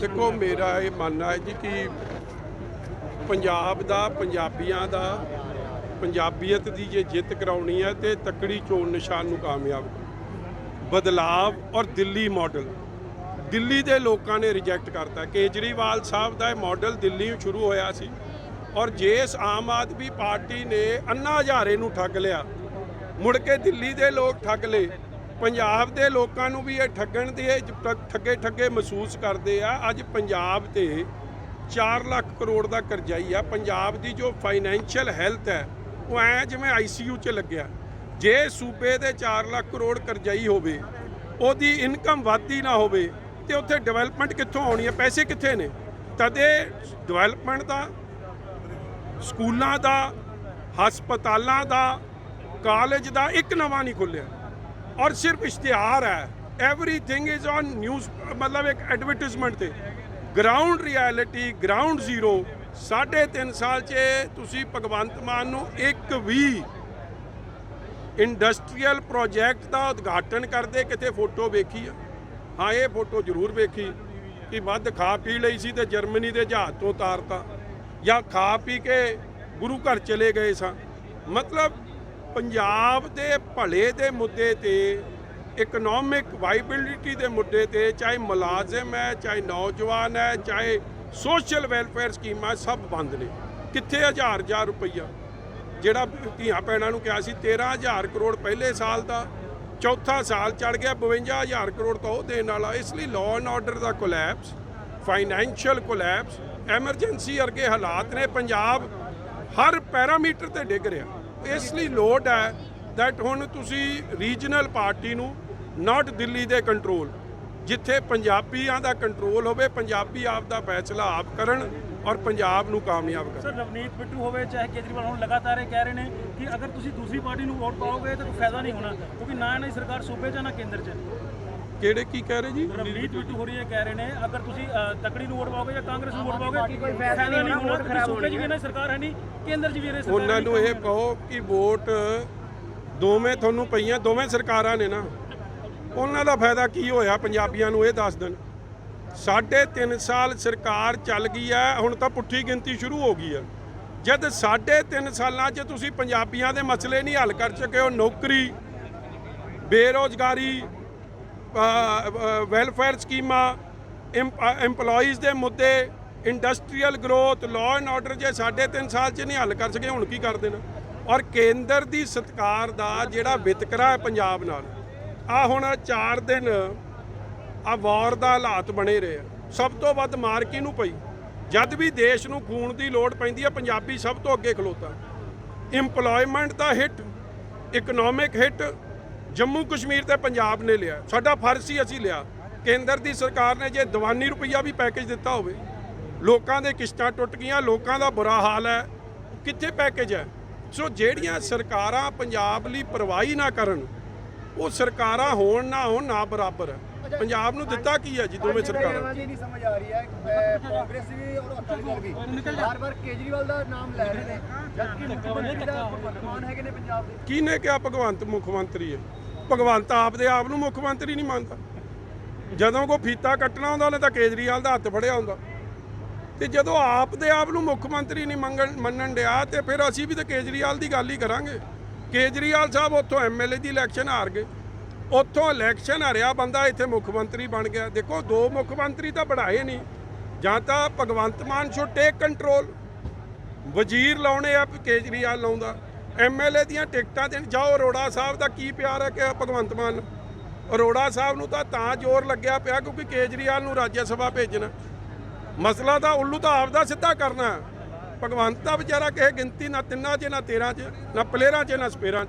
ਦੇਖੋ, ਮੇਰਾ ਇਹ ਮੰਨਣਾ ਹੈ ਜੀ ਕਿ ਪੰਜਾਬ ਦਾ, ਪੰਜਾਬੀਆਂ ਦਾ ਪੰਜਾਬੀਅਤ ਦੀ ਜੇ ਜਿੱਤ ਕਰਾਉਣੀ ਹੈ ਤੇ ਤਕੜੀ ਚੋਣ ਨਿਸ਼ਾਨ ਨੂੰ ਕਾਮਯਾਬ ਬਦਲਾਵ ਔਰ ਦਿੱਲੀ ਮਾਡਲ ਦਿੱਲੀ ਦੇ ਲੋਕਾਂ ਨੇ ਰਿਜੈਕਟ ਕਰਤਾ। ਕੇਜਰੀਵਾਲ ਸਾਹਿਬ ਦਾ ਇਹ ਮਾਡਲ ਦਿੱਲੀ ਤੋਂ ਸ਼ੁਰੂ ਹੋਇਆ ਸੀ ਔਰ ਜਿਸ ਆਮ ਆਦਮੀ ਪਾਰਟੀ ਨੇ ਅੰਨਾ ਹਜ਼ਾਰੇ ਨੂੰ ਠੱਗ ਲਿਆ, ਮੁੜ ਕੇ ਦਿੱਲੀ ਦੇ ਲੋਕ ਠੱਗ ਲਏ ਪੰਜਾਬ ਦੇ ਲੋਕਾਂ ਨੂੰ ਵੀ ਇਹ ਠੱਗਣ ਦੇ ਠੱਗੇ ਠੱਗੇ ਮਹਿਸੂਸ ਕਰਦੇ ਆ। ਅੱਜ ਪੰਜਾਬ ਤੇ 4 ਲੱਖ ਕਰੋੜ ਦਾ ਕਰਜ਼ਾਈ ਆ। ਪੰਜਾਬ ਦੀ ਜੋ ਫਾਈਨੈਂਸ਼ੀਅਲ ਹੈਲਥ ਹੈ, ਉਹ ਐ ਜਿਵੇਂ ਆਈਸੀਯੂ 'ਚ ਲੱਗਿਆ। ਜੇ ਸੂਬੇ ਦੇ 4 ਲੱਖ ਕਰੋੜ ਕਰਜ਼ਾਈ ਹੋਵੇ, ਉਹਦੀ ਇਨਕਮ ਵੱਧਦੀ ਨਾ ਹੋਵੇ, ਤੇ ਉੱਥੇ ਡਿਵੈਲਪਮੈਂਟ ਕਿੱਥੋਂ ਆਉਣੀ ਹੈ? ਪੈਸੇ ਕਿੱਥੇ ਨੇ? ਤਦੇ ਡਿਵੈਲਪਮੈਂਟ ਦਾ, ਸਕੂਲਾਂ ਦਾ, ਹਸਪਤਾਲਾਂ ਦਾ, ਕਾਲਜ ਦਾ ਇੱਕ ਨਵਾਂ ਨਹੀਂ ਖੁੱਲਿਆ। ਔਰ ਸਿਰਫ ਇਸ਼ਤਿਹਾਰ ਹੈ। ਐਵਰੀਥਿੰਗ ਇਜ਼ ਔਨ ਨਿਊਜ਼ ਮਤਲਬ ਇੱਕ ਐਡਵਰਟਾਈਜ਼ਮੈਂਟ ਤੇ। ਗਰਾਊਂਡ ਰਿਐਲਿਟੀ ਗਰਾਊਂਡ ਜ਼ੀਰੋ ਸਾਢੇ ਤਿੰਨ ਸਾਲ 'ਚ ਤੁਸੀਂ ਭਗਵੰਤ ਮਾਨ ਨੂੰ ਇੱਕ ਵੀ ਇੰਡਸਟਰੀਅਲ ਪ੍ਰੋਜੈਕਟ ਦਾ ਉਦਘਾਟਨ ਕਰਦੇ ਕਿਤੇ ਫੋਟੋ ਵੇਖੀ ਆ? ਹਾਂ, ਇਹ ਫੋਟੋ ਜ਼ਰੂਰ ਵੇਖੀ ਕਿ ਵੱਧ ਖਾ ਪੀ ਲਈ ਸੀ ਤੇ ਜਰਮਨੀ ਦੇ ਜਹਾਜ਼ ਤੋਂ ਉਤਾਰਤਾ। ਜਾਂ ਖਾ ਪੀ ਕੇ ਗੁਰੂ ਘਰ ਚਲੇ ਗਏ ਸਾਂ। ਮਤਲਬ ਪੰਜਾਬ ਦੇ ਭਲੇ ਦੇ ਮੁੱਦੇ ਤੇ ਇਕਨੋਮਿਕ ਵਾਈਬਿਲਿਟੀ ਦੇ ਮੁੱਦੇ ਤੇ, ਚਾਹੇ ਮੁਲਾਜ਼ਮ ਹੈ, ਚਾਹੇ ਨੌਜਵਾਨ ਹੈ, ਚਾਹੇ ਸੋਸ਼ਲ ਵੈਲਫੇਅਰ ਸਕੀਮਾਂ ਸਭ ਬੰਦ ਨੇ। ਕਿੱਥੇ ਹਜ਼ਾਰ ਹਜ਼ਾਰ ਰੁਪਈਆ? ਜਿਹੜਾ ਧੀਆਂ ਭੈਣਾਂ ਨੂੰ ਕਿਹਾ ਸੀ 13000 ਕਰੋੜ ਪਹਿਲੇ ਸਾਲ ਦਾ, ਚੌਥਾ ਸਾਲ ਚੜ ਗਿਆ 52000 ਕਰੋੜ ਤਾਂ ਉਹ ਦੇਣ ਵਾਲਾ। ਇਸ ਲਈ ਲਾਅ ਐਂਡ ਆਰਡਰ ਦਾ ਕੋਲੈਪਸ ਫਾਈਨੈਂਸ਼ੀਅਲ ਕੋਲੈਪਸ ਐਮਰਜੈਂਸੀ ਵਰਗੇ ਹਾਲਾਤ ਨੇ। ਪੰਜਾਬ ਹਰ ਪੈਰਾਮੀਟਰ ਤੇ ਡਿੱਗ ਰਿਹਾ। ਇਸ ਲਈ ਲੋੜ ਹੈ ਦੈਟ ਹੁਣ ਤੁਸੀਂ ਰੀਜਨਲ ਪਾਰਟੀ ਨੂੰ ਨਾਟ ਦਿੱਲੀ ਦੇ ਕੰਟਰੋਲ ਜਿੱਥੇ ਪੰਜਾਬੀਆਂ ਦਾ ਕੰਟਰੋਲ ਹੋਵੇ, ਪੰਜਾਬੀ ਆਪ ਦਾ ਫੈਸਲਾ ਆਪ ਕਰਨ ਔਰ ਪੰਜਾਬ ਨੂੰ ਕਾਮਯਾਬ ਕਰਨ। ਸਰ ਰਵਨੀਤ ਬਿੱਟੂ ਹੋਵੇ, ਚਾਹੇ ਕੇਜਰੀਵਾਲ ਹੁਣ ਲਗਾਤਾਰ ਇਹ ਕਹਿ ਰਹੇ ਨੇ ਕਿ ਅਗਰ ਤੁਸੀਂ ਦੂਸਰੀ ਪਾਰਟੀ ਨੂੰ ਵੋਟ ਪਾਓਗੇ ਤਾਂ ਕੋਈ ਫਾਇਦਾ ਨਹੀਂ ਹੋਣਾ, ਕਿਉਂਕਿ ਨਾ ਇਹਨਾਂ ਦੀ ਸਰਕਾਰ ਸੂਬੇ 'ਚ ਨਾ ਕੇਂਦਰ 'ਚ ਕਿਹੜੇ ਕੀ ਕਹਿ ਰਹੇ ਜੀ? ਰਵਨੀਤ ਬਿੱਟੂ ਹੋਰੀ ਇਹ ਕਹਿ ਰਹੇ ਨੇ ਅਗਰ ਤੁਸੀਂ ਤਕੜੀ ਨੂੰ ਵੋਟ ਪਾਓਗੇ ਜਾਂ ਕਾਂਗਰਸ ਨੂੰ ਵੋਟ ਪਾਓਗੇ ਕੋਈ ਫਾਇਦਾ ਨਹੀਂ ਹੋਣਾ ਸੂਬੇ 'ਚ ਵੀ ਇਹਨਾਂ ਸਰਕਾਰ ਹੈ ਨਹੀਂ ਕੇਂਦਰ 'ਚ ਵੀ ਇਹਨਾਂ ਦੀ ਸਰਕਾਰ ਉਹਨਾਂ ਨੂੰ ਇਹ ਕਹੋ ਕਿ ਵੋਟ ਦੋਵੇਂ ਤੁਹਾਨੂੰ ਪਈਆਂ ਦੋਵੇਂ ਸਰਕਾਰਾਂ ਨੇ ਨਾ। ਉਹਨਾਂ ਦਾ ਫਾਇਦਾ ਕੀ ਹੋਇਆ ਪੰਜਾਬੀਆਂ ਨੂੰ ਇਹ ਦੱਸ ਦੇਣ। ਸਾਢੇ ਤਿੰਨ ਸਾਲ ਸਰਕਾਰ ਚੱਲ ਗਈ ਹੈ ਹੁਣ ਤਾਂ ਪੁੱਠੀ ਗਿਣਤੀ ਸ਼ੁਰੂ ਹੋ ਗਈ ਹੈ। ਜਦ ਸਾਢੇ ਤਿੰਨ ਸਾਲਾਂ 'ਚ ਤੁਸੀਂ ਪੰਜਾਬੀਆਂ ਦੇ ਮਸਲੇ ਨਹੀਂ ਹੱਲ ਕਰ ਸਕੇ ਹੋ ਨੌਕਰੀ ਬੇਰੋਜ਼ਗਾਰੀ ਵੈਲਫੇਅਰ ਸਕੀਮਾਂ EMPLOYEES ਦੇ ਮੁੱਦੇ industrial growth law and order ਜੇ ਸਾਢੇ ਤਿੰਨ ਸਾਲ 'ਚ ਨਹੀਂ ਹੱਲ ਕਰ ਸਕੇ, ਹੁਣ ਕੀ ਕਰ ਦੇਣਾ? ਔਰ ਕੇਂਦਰ ਦੀ ਸਰਕਾਰ ਦਾ ਜਿਹੜਾ ਵਿਤਕਰਾ ਹੈ ਪੰਜਾਬ ਨਾਲ ਆ ਹੁਣ 4 ਦਿਨ ਆ ਵਾਰ ਦਾ ਹਾਲਾਤ ਬਣੇ ਰਹੇ ਆ। ਸਭ ਤੋਂ ਵੱਧ ਮਾਰ ਕਿਹਨੂੰ ਪਈ? ਜਦ ਵੀ ਦੇਸ਼ ਨੂੰ ਖੂਨ ਦੀ ਲੋੜ ਪੈਂਦੀ ਹੈ ਪੰਜਾਬੀ ਸਭ ਤੋਂ ਅੱਗੇ ਖਲੋਤਾ। ਇੰਪਲੋਇਮੈਂਟ ਦਾ hit economic hit Jammu Kashmir ਤੇ ਪੰਜਾਬ ਨੇ ਲਿਆ। ਸਾਡਾ ਫਰਜ਼ ਸੀ ਅਸੀਂ ਲਿਆ। ਕੇਂਦਰ ਦੀ ਸਰਕਾਰ ਨੇ ਜੇ ਦੀਵਾਨੀ ਰੁਪਈਆ ਵੀ ਪੈਕੇਜ ਦਿੱਤਾ ਹੋਵੇ ਲੋਕਾਂ ਦੇ ਕਿਸ਼ਤਾਂ ਟੁੱਟ ਗਈਆਂ ਲੋਕਾਂ ਦਾ ਬੁਰਾ ਹਾਲ ਹੈ। ਕਿੱਥੇ ਪੈਕੇਜ ਹੈ? ਸੋ ਜਿਹੜੀਆਂ ਸਰਕਾਰਾਂ ਪੰਜਾਬ ਲਈ ਪਰਵਾਹੀ ਨਾ ਕਰਨ ਉਹ ਸਰਕਾਰਾਂ ਹੋਣ ਨਾ ਹੋਣ ਨਾ ਬਰਾਬਰ ਹੈ। ਪੰਜਾਬ ਨੂੰ ਦਿੱਤਾ ਕੀ ਹੈ ਜੀ ਦੋਵੇਂ ਸਰਕਾਰਾਂ? ਜੀ ਨਹੀਂ ਸਮਝ ਆ ਰਹੀ ਹੈ ਕਾਂਗਰਸ ਵੀ ਔਰ ਅਕਾਲੀ ਦਲ ਵੀ। ਬਾਰ ਬਾਰ ਕੇਜਰੀਵਾਲ ਦਾ ਨਾਮ ਲੈ ਰਹੇ ਨੇ ਜਦਕਿ ਮੁੱਖ ਮੰਤਰੀ ਦਾ ਭਗਵੰਤ ਮਾਨ ਹੈਗੇ ਨੇ ਪੰਜਾਬ ਦੇ। ਕਿਹਨੇ ਕਿਹਾ ਭਗਵੰਤ ਮੁੱਖ ਮੰਤਰੀ ਹੈ? ਭਗਵੰਤ ਆਪ ਦੇ ਆਪ ਨੂੰ ਮੁੱਖ ਮੰਤਰੀ ਨਹੀਂ ਮੰਨਦਾ। ਜਦੋਂ ਕੋ ਫੀਤਾ ਕੱਟਣਾ ਹੁੰਦਾ, ਉਹਨੇ ਤਾਂ ਕੇਜਰੀਵਾਲ ਦਾ ਹੱਥ ਫੜਿਆ ਹੁੰਦਾ। ਤੇ ਜਦੋਂ ਆਪ ਦੇ ਆਪ ਨੂੰ ਮੁੱਖ ਮੰਤਰੀ ਨਹੀਂ ਮੰਗਣ, ਮੰਨਣ ਡਿਆ, ਤੇ ਫਿਰ ਅਸੀਂ ਵੀ ਤਾਂ ਕੇਜਰੀਵਾਲ ਦੀ ਗੱਲ ਹੀ ਕਰਾਂਗੇ। ਕੇਜਰੀਵਾਲ ਸਾਹਿਬ ਉੱਥੋਂ ਐਮਐਲਏ ਦੀ ਇਲੈਕਸ਼ਨ ਹਾਰ ਗਏ। ਉੱਥੋਂ ਇਲੈਕਸ਼ਨ ਹਰਿਆ ਬੰਦਾ ਇੱਥੇ ਮੁੱਖ ਮੰਤਰੀ ਬਣ ਗਿਆ। ਦੇਖੋ, ਦੋ ਮੁੱਖ ਮੰਤਰੀ ਤਾਂ ਬਣਾਏ ਨਹੀਂ। ਜਾਂ ਤਾਂ Bhagwant Mann should take control ਵਜ਼ੀਰ ਲਾਉਣੇ ਆ, ਕੇਜਰੀਵਾਲ ਲਾਉਂਦਾ। ਐਮਐਲਏ ਦੀਆਂ ਟਿਕਟਾਂ ਦੇਣ। ਜਾਓ, ਅਰੋੜਾ ਸਾਹਿਬ ਦਾ ਕੀ ਪਿਆਰ ਹੈ ਕਿ ਭਗਵੰਤ ਮਾਨ? ਨੂੰ? ਅਰੋੜਾ ਸਾਹਿਬ ਨੂੰ ਤਾਂ ਤਾਂ ਜ਼ੋਰ ਲੱਗਿਆ ਪਿਆ ਕਿਉਂਕਿ ਕੇਜਰੀਵਾਲ ਨੂੰ ਰਾਜ ਸਭਾ ਭੇਜਣਾ। ਮਸਲਾ ਤਾਂ ਉੱਲੂ ਤਾਂ ਆਪਦਾ ਸਿੱਧਾ ਕਰਨਾ। ਭਗਵੰਤ ਦਾ ਵਿਚਾਰਾ ਕਿਸੇ ਗਿਣਤੀ ਨਾ ਤਿੰਨਾਂ 'ਚ, ਨਾ 13 'ਚ, ਨਾ ਪਲੇਰਾਂ 'ਚ, ਨਾ ਸਪੇਰਾਂ 'ਚ।